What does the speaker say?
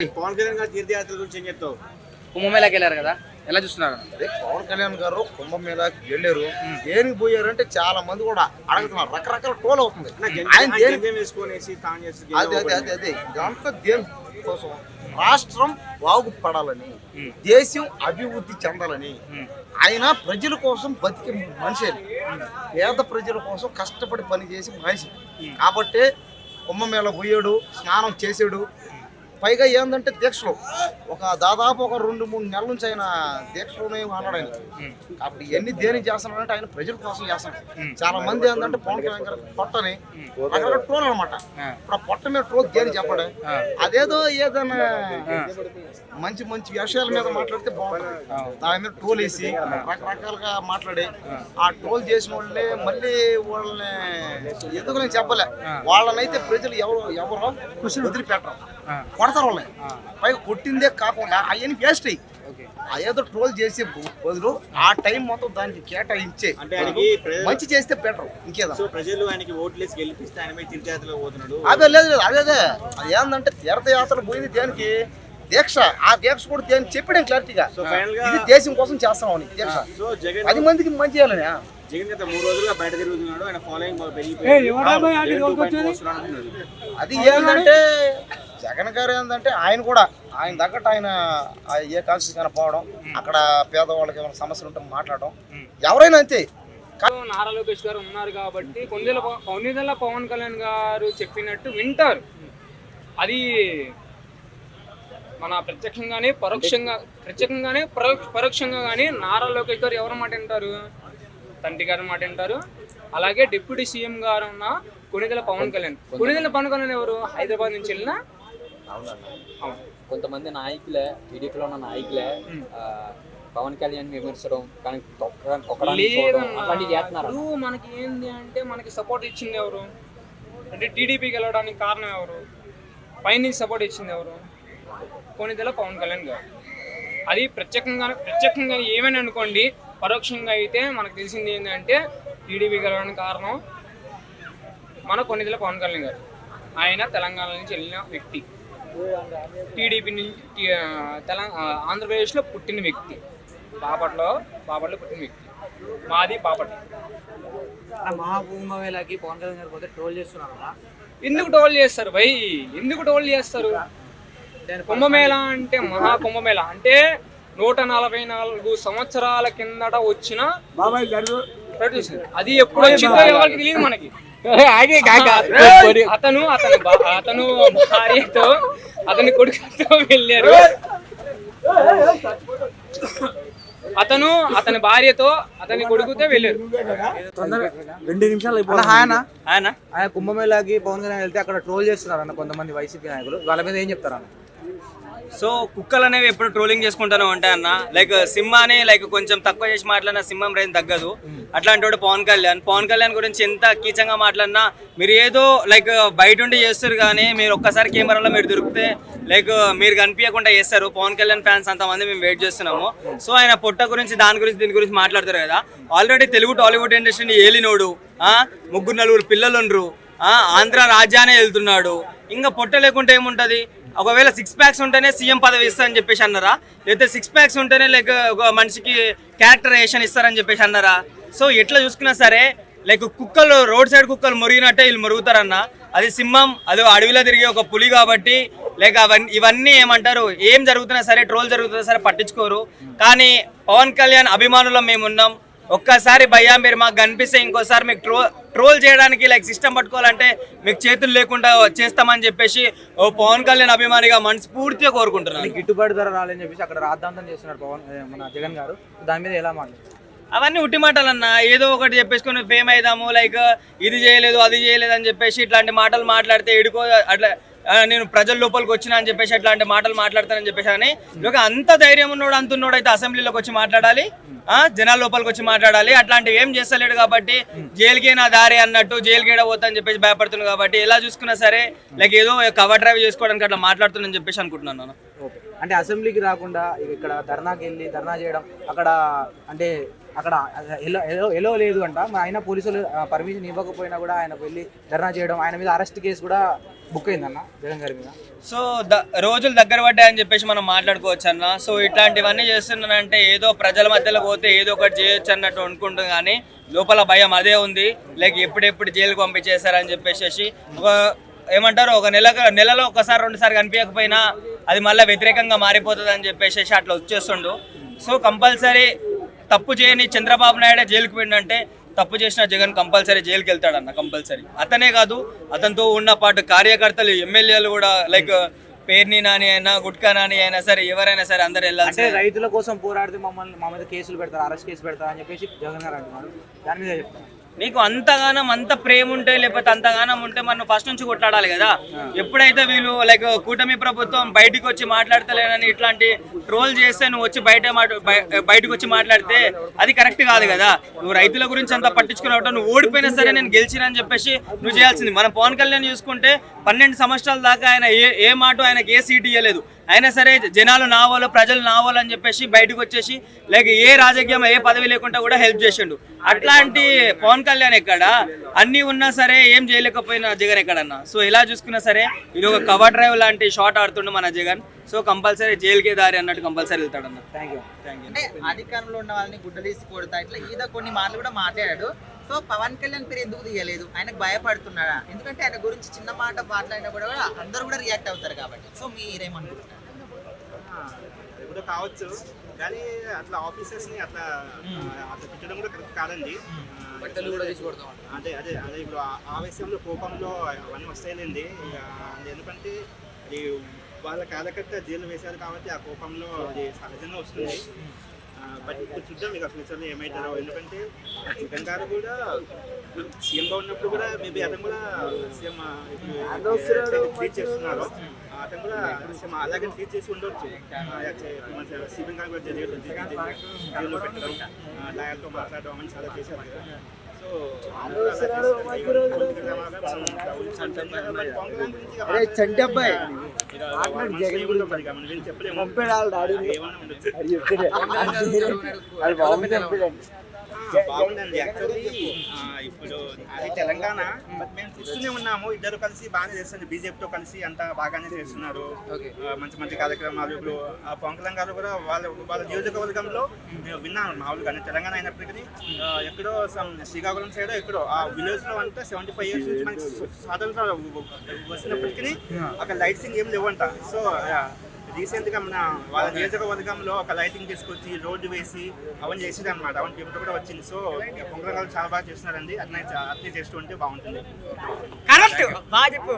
పవన్ కళ్యాణ్ గారి తీర్థయాత్ర గురించి ఏం చెప్తావు? కుంభమేళకి వెళ్ళారు కదా? ఎలా చూస్తున్నారు? అదే పవన్ కళ్యాణ్ గారు కుంభమేళాకి వెళ్ళారు. దేనికి పోయారంటే చాలా మంది కూడా అడుగుతున్నారు. రకరకాల టోల్ అవుతుంది. ఆయన ఆయన దేని జంజం వేసుకొనేసి అదే అదే అదే అదే. ఇదంతా దేని కోసం? రాష్ట్రం బాగుపడాలని దేశం అభివృద్ధి చెందాలని ఆయన ప్రజల కోసం బతికే మనిషి పేద ప్రజల కోసం కష్టపడి పని చేసి మనిషి. కాబట్టి కుంభమేళ పోయాడు స్నానం చేసాడు పైగా ఏంటంటే దీక్షలు. ఒక దాదాపు ఒక రెండు మూడు నెలల నుంచి ఆయన దీక్షలోనే ఉన్నాడు ఆయన. కాబట్టి ఇవన్నీ దేనికి చేస్తున్నాడంటే ఆయన ప్రజల కోసం చేస్తున్నాడు. చాలా మంది ఏంటంటే పవన్ కళ్యాణ్ గారు పొట్టని అక్కడ ట్రోల్ అనమాట ఇప్పుడు ఆ పొట్ట మీద ట్రోల్ దేని చెప్పడే? అదేదో ఏదైనా మంచి మంచి విషయాల మీద మాట్లాడితే బాగుంటుంది. దాని మీద ట్రోల్ వేసి రకరకాలుగా మాట్లాడి ఆ. ట్రోల్ చేసిన వాళ్ళే మళ్ళీ వాళ్ళని ఎందుకు నేను చెప్పలే? వాళ్ళనైతే ప్రజలు ఎవరు ఎవరో వదిలిపెట్టరు. కొడతారు వాళ్ళని. పైగా కొట్టిందే కాకుండా అవన్నీ వేస్ట్ అయ్యి. అదేదో ట్రోల్ చేసే బదులు ఆ టైం మొత్తం దానికి కేటాయించే అంటే మంచి చేస్తే బెటర్ ఇంకేదా. సో ప్రజలు ఆయనకి ఓట్లేసి గెలిపిస్తే ఆయన పోతున్నాడు. అదే లేదు లేదు అదే అదే. అది ఏంటంటే తీర్థయాత్ర పోయింది దేనికి? దీక్ష. ఆ దీక్ష కూడా దేనికి చెప్పాడు క్లారిటీగా. సో ఫైనల్గా ఇది దేశం కోసం చేస్తామని దీక్ష. సో జగన్ పది మందికి మంచి చేయాలని. జగన్ గత మూడు రోజులుగా బయట తిరుగుతున్నాడు ఆయన ఫాలోయింగ్ పెరిగిపోయింది. జగన్ 2.0 వస్తున్నాడు అంటున్నారు. అది ఏంటంటే జగన్ గారు ఏంటంటే ఆయన కూడా ఆయన తగ్గట్టు ఆయన ఏ కాన్స్టిట్యూషన్ కైనా పోవడం అక్కడ పేదవాళ్ళకి ఏమైనా సమస్యలు ఉంటే మాట్లాడడం ఎవరైనా అంతే. నారా లోకేష్ గారు ఉన్నారు కాబట్టి కొన్నిదల కొన్నిదల పవన్ కళ్యాణ్ గారు చెప్పినట్టు వింటారు. అది మన ప్రత్యక్షంగానే పరోక్షంగా ప్రత్యక్షంగానే పరోక్ష- పరోక్షంగా కానీ నారా లోకేష్ గారు ఎవరి మాట వింటారు? తండ్రి గారి మాట వింటారు. అలాగే డిప్యూటీ సీఎం గారు ఉన్న కొనిదెల పవన్ కళ్యాణ్. కొనిదెల పవన్ కళ్యాణ్ ఎవరు? హైదరాబాద్ నుంచి వెళ్ళిన. కొంతమంది నాయకులే టీడీపీలో ఉన్న నాయకులే పవన్ కళ్యాణ్ విమర్శడం కానీ. అట్లాంటివి చేస్తున్నారు? మనకి ఏంది అంటే మనకి సపోర్ట్ ఇచ్చింది ఎవరు? అంటే టీడీపీకి వెళ్ళడానికి కారణం ఎవరు? పైనుంచి సపోర్ట్ ఇచ్చింది ఎవరు? కొనిదెల పవన్ కళ్యాణ్ గారు. అది ప్రత్యేకంగా ప్రత్యేకంగా ఏమైనా అనుకోండి పరోక్షంగా అయితే మనకు తెలిసింది ఏంటంటే టీడీపీకి వెళ్ళడానికి కారణం మన కొన్నిదెల పవన్ కళ్యాణ్ గారు. ఆయన తెలంగాణ నుంచి వెళ్ళిన వ్యక్తి. టీడీపీ నుంచి తెలంగాణ ఆంధ్రప్రదేశ్లో పుట్టిన వ్యక్తి. బాపట్లో బాపట్లో పుట్టిన వ్యక్తి. మాది బాపట్ల. మహాకుంభమేళకి పవన్ కళ్యాణ్ గారు పోతే ట్రోల్ చేస్తున్నారు ఎందుకు టోల్ చేస్తారు? భయ్ ఎందుకు టోల్ చేస్తారు? కుంభమేళ అంటే మహా కుంభమేళ. అంటే నూట నలభై నాలుగు సంవత్సరాల కిందట వచ్చిన. అది ఎప్పుడు వచ్చిందో ఎవరికి తెలియదు మనకి! అతను అతను అతను భార్యతో అతని కొడుకుతో వెళ్ళారు. అతను అతని భార్యతో అతని కొడుకుతో వెళ్ళారు. రెండు నిమిషాలు ఆయన ఆయన ఆయన కుంభమేళకి పవన్ కళ్యాణ్ వెళ్తే అక్కడ ట్రోల్ చేస్తున్నారు అన్న కొంతమంది వైసీపీ నాయకులు. వాళ్ళ మీద ఏం చెప్తారు అన్న సో కుక్కలు అనేవి ఎప్పుడు ట్రోలింగ్ చేసుకుంటాను ఉంటాయి అన్న లైక్ సింహాని లైక్ కొంచెం తక్కువ చేసి మాట్లాడిన సింహం రేంజ్ తగ్గదు. అట్లాంటి వాడు పవన్ కళ్యాణ్. పవన్ కళ్యాణ్ గురించి ఎంత కీచంగా మాట్లాడినా మీరు ఏదో లైక్ బయట ఉండి చేస్తారు కానీ మీరు ఒక్కసారి కెమెరాలో మీరు దొరికితే లైక్ మీరు కనిపించకుండా చేస్తారు. పవన్ కళ్యాణ్ ఫ్యాన్స్ అంతమంది మేము వెయిట్ చేస్తున్నాము. సో ఆయన పొట్ట గురించి దాని గురించి దీని గురించి మాట్లాడతారు కదా. ఆల్రెడీ తెలుగు టాలీవుడ్ ఇండస్ట్రీని ఏలినోడు ముగ్గురు నలుగురు పిల్లలుండ్రు ఆంధ్ర రాజ్యానే వెళ్తున్నాడు. ఇంకా పొట్ట లేకుంటే ఏముంటది? ఒకవేళ సిక్స్ ప్యాక్స్ ఉంటేనే సీఎం పదవి ఇస్తా అని చెప్పేసి అన్నారా? లేకపోతే సిక్స్ ప్యాక్స్ ఉంటేనే లైక్ ఒక మనిషికి క్యారెక్టరైజేషన్ ఇస్తారని చెప్పేసి అన్నారా? సో ఎట్లా చూసుకున్నా సరే లైక్ కుక్కలు రోడ్ సైడ్ కుక్కలు మురిగినట్టే వీళ్ళు మురుగుతారన్న. అది సింహం అది అడవిలో తిరిగే ఒక పులి కాబట్టి లైక్ అవన్నీ ఇవన్నీ ఏమంటారు? ఏం జరుగుతున్నా సరే ట్రోల్ జరుగుతున్నా సరే పట్టించుకోరు. కానీ పవన్ కళ్యాణ్ అభిమానులం మేమున్నాం. ఒక్కసారి భయ్యా మీరు మాకు కనిపిస్తే ఇంకోసారి మీకు ట్రో ట్రోల్ చేయడానికి లైక్ సిస్టమ్ పట్టుకోవాలంటే మీకు చేతులు లేకుండా చేస్తామని చెప్పేసి ఓ పవన్ కళ్యాణ్ అభిమానిగా మనస్ఫూర్తిగా కోరుకుంటున్నాను. గిట్టుబాటు ధర రాలని చెప్పేసి అక్కడ రాద్దాంతం చేస్తున్నారు పవన్ మన జగన్ గారు. దాని మీద ఎలా మాట్లాడారు అవన్నీ ఉట్టి మాటలు అన్న ఏదో ఒకటి చెప్పేసుకొని ఫేమ్ అయిదాము లైక్ ఇది చేయలేదు అది చేయలేదు అని చెప్పేసి ఇట్లాంటి మాటలు మాట్లాడితే ఎడుకో అట్లా నేను ప్రజల లోపలికి వచ్చిన అని చెప్పేసి అట్లాంటి మాటలు మాట్లాడతానని చెప్పేసి అని. ఇక అంత ధైర్యం ఉన్నోడు అంత ఉన్నోడు అయితే అసెంబ్లీలోకి వచ్చి మాట్లాడాలి. ఆ, జనాల లోపలికి వచ్చి మాట్లాడాలి. అట్లాంటివి ఏం చేస్తలేడు కాబట్టి జైలుకే నా దారి అన్నట్టు జైలుకి ఏడ పోతా అని చెప్పేసి భయపడుతున్నాడు కాబట్టి ఎలా చూసుకున్నా సరే లైక్ ఏదో కవర్ డ్రైవ్ చేసుకోవడానికి అట్లా మాట్లాడుతున్నాను చెప్పేసి అనుకుంటున్నాను నేను. అంటే అసెంబ్లీకి రాకుండా ఇక్కడ ధర్నాకి వెళ్ళి ధర్నా చేయడం అక్కడ అంటే అక్కడ ఎలో ఎలో ఎలో లేదు అంట. ఆయన పోలీసులు పర్మిషన్ ఇవ్వకపోయినా కూడా ఆయన వెళ్ళి ధర్నా చేయడం ఆయన మీద అరెస్ట్ కేసు కూడా బుక్ అయిందన్న జగన్ గారి మీద? సో ద రోజులు దగ్గర పడ్డాయని చెప్పేసి మనం మాట్లాడుకోవచ్చు అన్న సో ఇట్లాంటివన్నీ చేస్తున్నానంటే ఏదో ప్రజల మధ్యలో పోతే ఏదో ఒకటి చేయొచ్చు అన్నట్టు అనుకుంటుంది కానీ లోపల భయం అదే ఉంది. లైక్ ఎప్పుడెప్పుడు జైలుకు పంపించేశారని చెప్పేసి ఒక ఏమంటారు ఒక నెల నెలలో ఒకసారి రెండుసారి కనిపించకపోయినా అది మళ్ళీ వ్యతిరేకంగా మారిపోతుంది అని చెప్పేసి అట్లా వచ్చేస్తుండు. సో కంపల్సరీ తప్పు చేయని చంద్రబాబు నాయుడు జైలుకు పోయిందంటే తప్పు చేసిన జగన్ కంపల్సరీ జైలుకి వెళ్తాడన్న కంపల్సరీ. అతనే కాదు అతనితో ఉన్న పాటు కార్యకర్తలు ఎమ్మెల్యేలు కూడా లైక్ పేర్ని నాని అయినా గుట్కా నాని అయినా సరే ఎవరైనా సరే అందరు వెళ్ళాలి రైతుల కోసం పోరాడితే మమ్మల్ని మా మీద కేసులు పెడతారు అరెస్ట్ కేసు పెడతారు అని చెప్పేసి జగన్ గారు అంటున్నారు. దాని మీద చెప్తాను నీకు అంతగానం అంత ప్రేమ ఉంటే లేకపోతే అంతగానం ఉంటే మనం ఫస్ట్ నుంచి కొట్లాడాలి కదా. ఎప్పుడైతే వీళ్ళు లైక్ కూటమి ప్రభుత్వం బయటికి వచ్చి మాట్లాడతలేనని ఇట్లాంటి ట్రోల్ చేస్తే నువ్వు వచ్చి బయట బయటకు వచ్చి మాట్లాడితే అది కరెక్ట్ కాదు కదా. నువ్వు రైతుల గురించి అంత పట్టించుకున్నావు నువ్వు ఓడిపోయినా సరే నేను గెలిచినా అని చెప్పేసి నువ్వు చేయాల్సింది. మనం పవన్ కళ్యాణ్ చూసుకుంటే పన్నెండు సంవత్సరాల దాకా ఆయన ఏ ఏ మాట ఆయనకి ఏ సీట్ ఇవ్వలేదు అయినా సరే జనాలు నావాలో ప్రజలు నావాలో అని చెప్పేసి బయటకు వచ్చేసి లేక ఏ రాజకీయం ఏ పదవి లేకుండా కూడా హెల్ప్ చేసిండు. అట్లాంటి పవన్ కళ్యాణ్ ఎక్కడ? అన్ని ఉన్నా సరే ఏం చేయలేకపోయినా జగన్ ఎక్కడన్నా? సో ఇలా చూసుకున్నా సరే ఇది ఒక కవర్ డ్రైవ్ లాంటి షాట్ ఆడుతుండు మన జగన్. సో కంపల్సరీ జైలుకే దారి అన్నట్టు కంపల్సరీ వెళ్తాడన్న. థ్యాంక్ యూ థ్యాంక్ యూ అంటే అధికారంలో ఉన్న వాళ్ళని గుడ్డలేసి కొడతా ఇట్లా ఈద కొన్ని మాటలు కూడా మాట్లాడాడు. సో పవన్ కళ్యాణ్ పేరు ఎందుకు తీయలేదు? ఆయనకు భయపడుతున్నాడా? ఎందుకంటే ఆయన గురించి చిన్న మాట మాట్లాడినా కూడా అందరూ కూడా రియాక్ట్ అవుతారు కాబట్టి. సో మీరేమనుకుంటున్నారు? ఎప్పుడో కావచ్చు. కానీ అట్లా ఆఫీసర్స్ని అట్లా ఆ, అట్లా తిట్టడం కూడా కరెక్ట్ కాదండి. బట్టలు కూడా అదే అదే అదే ఇప్పుడు ఆవేశంలో కోపంలో అవన్నీ వస్తాయిలేండి. అది ఎందుకంటే అది వాళ్ళ కార్యకర్త జైలు వేశారు కాబట్టి ఆ కోపంలో అది సహజంగా వస్తుంది. బట్ ఇప్పుడు చూద్దాం ఇక ఫ్యూచర్లో ఏమవుతారో ఎందుకంటే జగన్ గారు కూడా సీఎంగా ఉన్నప్పుడు కూడా మేబీ అతను కూడా సీఎం ట్రీట్ చేస్తున్నారు అతను కూడా సేమ్ అలాగే ట్రీట్ చేసి ఉండొచ్చు సీఎం గారు కూడా జైలు జైల్లో పెట్టడం లాయర్తో మాట్లాడడం అని చాలా చేశారు కదా చంటి అబ్బాయి చెప్పలేము బాగుందండి. యాక్చువల్లీ ఇప్పుడు అది తెలంగాణ మేము చూస్తూనే ఉన్నాము. ఇద్దరు కలిసి బాగానే చేస్తుంది బీజేపీతో కలిసి అంతా బాగానే చేస్తున్నారు. మంచి మంచి కార్యక్రమాలు. ఇప్పుడు ఆ కళ్యాణ్ గారు కూడా వాళ్ళ వాళ్ళ నియోజకవర్గంలో నేను విన్నాను మామూలుగానే తెలంగాణ అయినప్పటికీ ఎక్కడో శ్రీకాకుళం సైడ్ ఎక్కడో ఆ విలేజ్లో అంతా సెవెంటీ ఫైవ్ ఇయర్స్ నుంచి మనకి స్వాతంత్రం వచ్చినప్పటికీ అక్కడ లైట్సింగ్ ఏం లేవంట. సో రీసెంట్గా మన వాళ్ళ నియోజకవర్గంలో ఒక లైటింగ్ తీసుకొచ్చి రోడ్డు వేసి అవన్నీ చేసేది అనమాట అవన్నీ పేపర్ కూడా వచ్చింది. సో పొంగల్ చాలా బాగా చేస్తున్నారండి. అట్లా అట్లే చేస్తూ ఉంటే బాగుంటుంది. కరెక్ట్. బాగా చెప్పు.